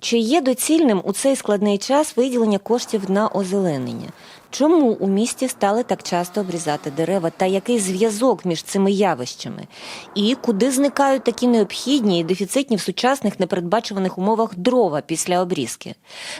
Чи є доцільним у цей складний час виділення коштів на озеленення? Чому у місті стали так часто обрізати дерева та який зв'язок між цими явищами? І куди зникають такі необхідні і дефіцитні в сучасних непередбачуваних умовах дрова після обрізки?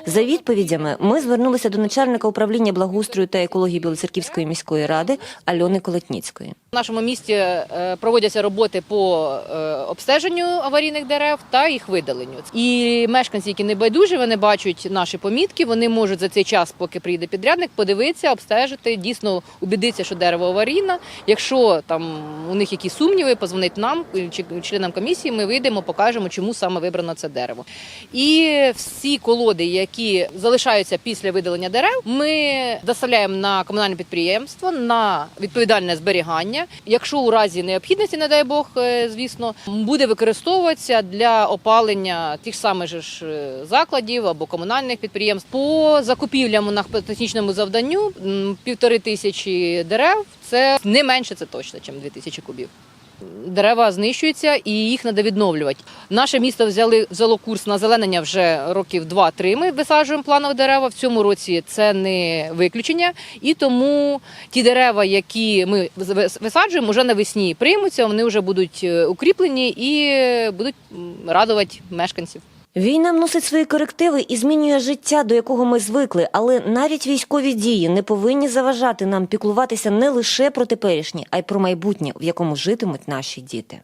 За відповідями ми звернулися до начальника управління благоустрою та екології Білоцерківської міської ради Альони Колотніцької. В нашому місті е, проводяться роботи по е, обстеженню аварійних дерев та їх видаленню. І мешканці, які не байдужі, вони бачать наші помітки. Вони можуть за цей час, поки приїде підрядник, подивитися, обстежити, дійсно убідитися, що дерево аварійне. Якщо там у них якісь сумніви, позвонить нам чи членам комісії. Ми вийдемо, покажемо, чому саме вибрано це дерево. І всі колоди, які залишаються після видалення дерев, ми доставляємо на комунальне підприємство на відповідальне зберігання. Якщо у разі необхідності, не дай Бог, е, звісно, буде використовуватися для опалення тих самих ж е, закладів або комунальних підприємств. По закупівлям на технічному завданню м, півтори тисячі дерев. Це не менше, це точно, ніж дві тисячі кубів. Дерева знищуються і їх треба відновлювати. Наше місто взяли взяло курс на зеленення вже років 2-3 Ми висаджуємо планові дерева. В цьому році це не виключення. І тому ті дерева, які ми вис- висаджуємо, вже навесні приймуться. Вони вже будуть е, укріплені і будуть радувати мешканців. Війна вносить свої корективи і змінює життя, до якого ми звикли, але навіть військові дії не повинні заважати нам піклуватися не лише про теперішнє, а й про майбутнє, в якому житимуть наші діти.